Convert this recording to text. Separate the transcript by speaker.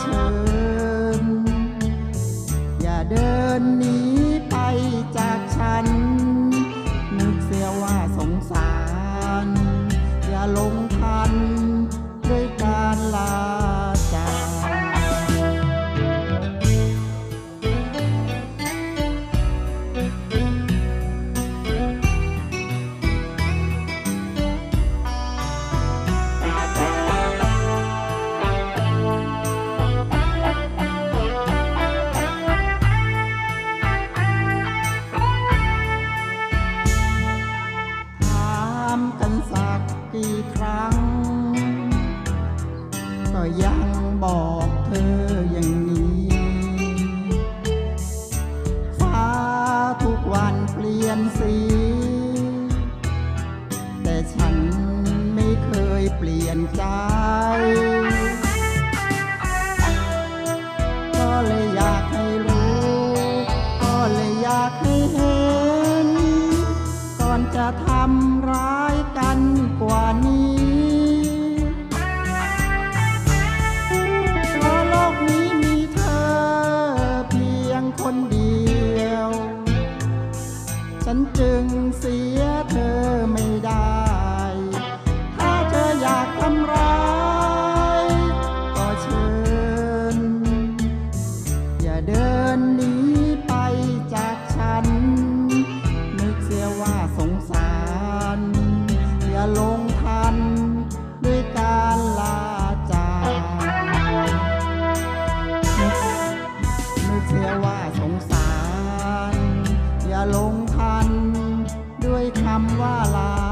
Speaker 1: เชิญ อย่าเดินหนีไปจากฉัน นึกเสียว่าสงสาร อย่าหลงทันด้วยการลา กี่ครั้ง ก็ยังบอกเธออย่างนี้ ฟ้าทุกวันเปลี่ยนสี แต่ฉันไม่เคยเปลี่ยนใจินหนีไปจากฉัน นึกเสียว่าสงสาร อย่าลงทัน ด้วยการลาจากนึกเสียว่าสงสาร อย่าลงทัน ด้วยคำว่าลา